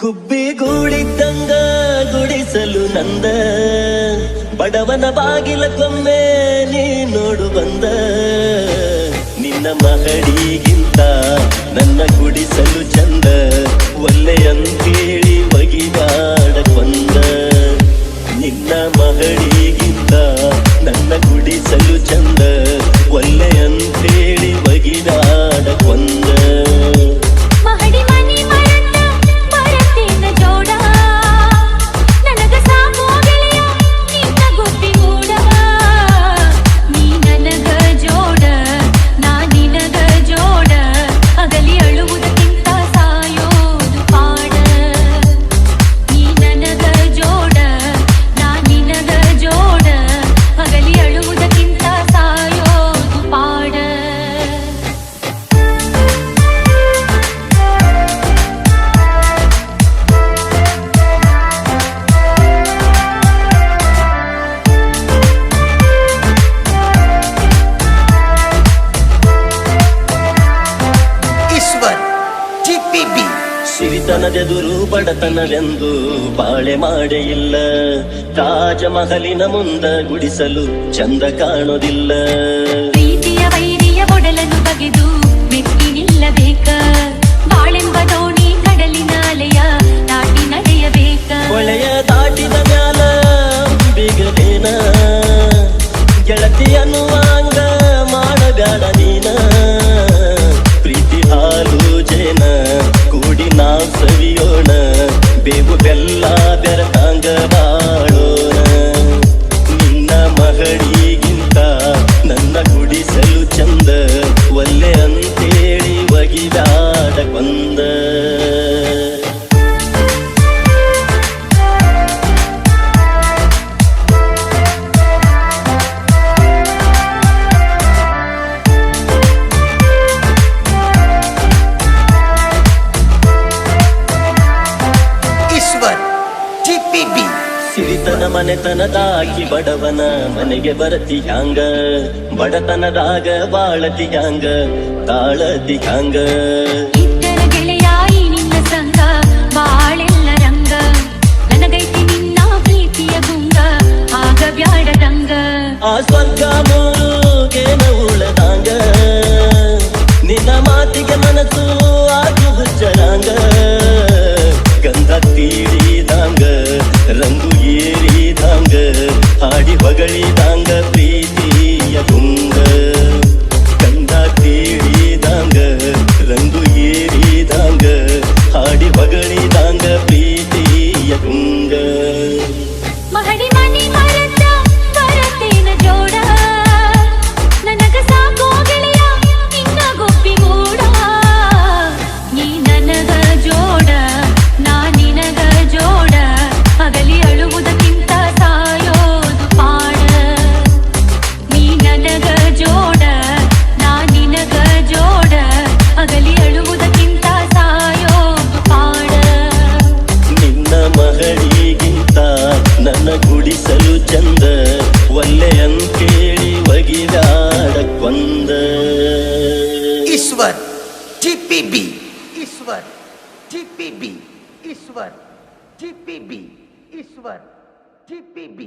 ಗುಬ್ಬಿಗೂಡಿದ್ದಂಗ ಗುಡಿಸಲು ನಂದ. ಬಡವನ ಬಾಗಿಲ ಕೊಮ್ಮೆ ನೀ ನೋಡು ಬಂದ. ನಿನ್ನ ಮಹಡಿಗಿಂತ ನನ್ನ ಗುಡಿಸಲು ಚಂದ. ಒಲ್ಲೆಯಂತೇಳಿ ಬಡತನದೆದುರು ಬಡತನವೆಂದು ಬಾಳೆ ಮಾಡೇ ಇಲ್ಲ. ತಾಜಮಹಲಿನ ಮುಂದ ಗುಡಿಸಲು ಚಂದ ಕಾಣೋದಿಲ್ಲ. ಪ್ರೀತಿಯ ವೈರಿಯ ಒಡಲನ್ನು ಬಗೆದು ഭാർഗവാ ಬಿಬಿ. ಸಿರಿತನ ಮನೆತನ ತಾಕಿ ಬಡವನ ಮನೆಗೆ ಬರತಿಯಾಂಗ ಬಡತನದಾಗ ತಾಳತಿ ಹಾಂಗ ಮಗಳಿದಂಗ ಪ್ರೀತಿಯ ಗುಂಗ ಕಂದ ತೀರಿದಂಗ ರಂಗು ಏರಿದಂಗ ಹಾಡಿ ಮಗಳಿದಂಗ ಪ್ರೀತಿ Ishwar TPB Ishwar TPB Ishwar TPB